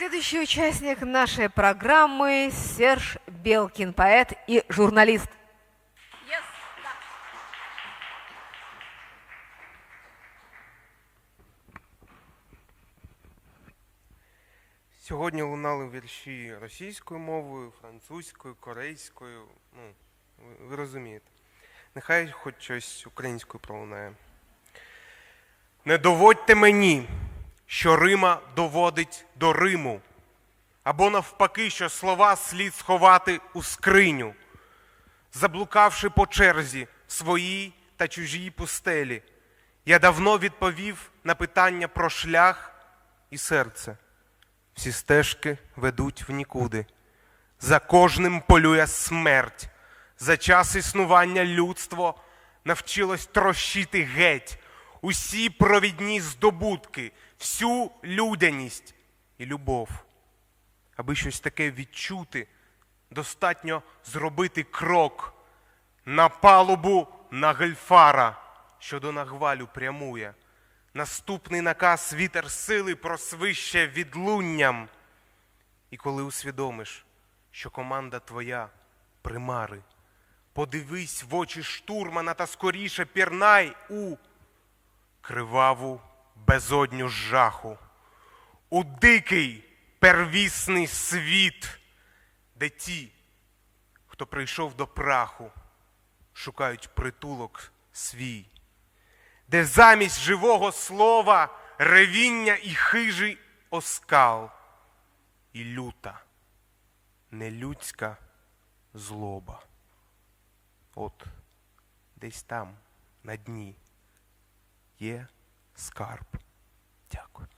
Следующий участник нашей программы Серж Белкин, поэт и журналист. Сьогодні лунали вірші російською мовою, французькою, корейською. Ну, ви, ви розумієте. Нехай хоч щось українською пролунає. Не доводьте мені, що Рима доводить до Риму, або навпаки, що слова слід сховати у скриню, заблукавши по черзі своїй та чужій пустелі. Я давно відповів на питання про шлях і серце. Всі стежки ведуть в нікуди. За кожним полює смерть. За час існування людство навчилось трощити геть усі провідні здобутки, всю людяність і любов. Аби щось таке відчути, достатньо зробити крок на палубу на гельфара, що до нагвалю прямує. Наступний наказ вітер сили просвище відлунням. І коли усвідомиш, що команда твоя примари, подивись в очі штурмана та скоріше пірнай у криваву безодню жаху, у дикий первісний світ, де ті, хто прийшов до праху, шукають притулок свій. Де замість живого слова ревіння і хижий оскал, і люта, нелюдська злоба. От десь там, на дні, є скарб. Дякую.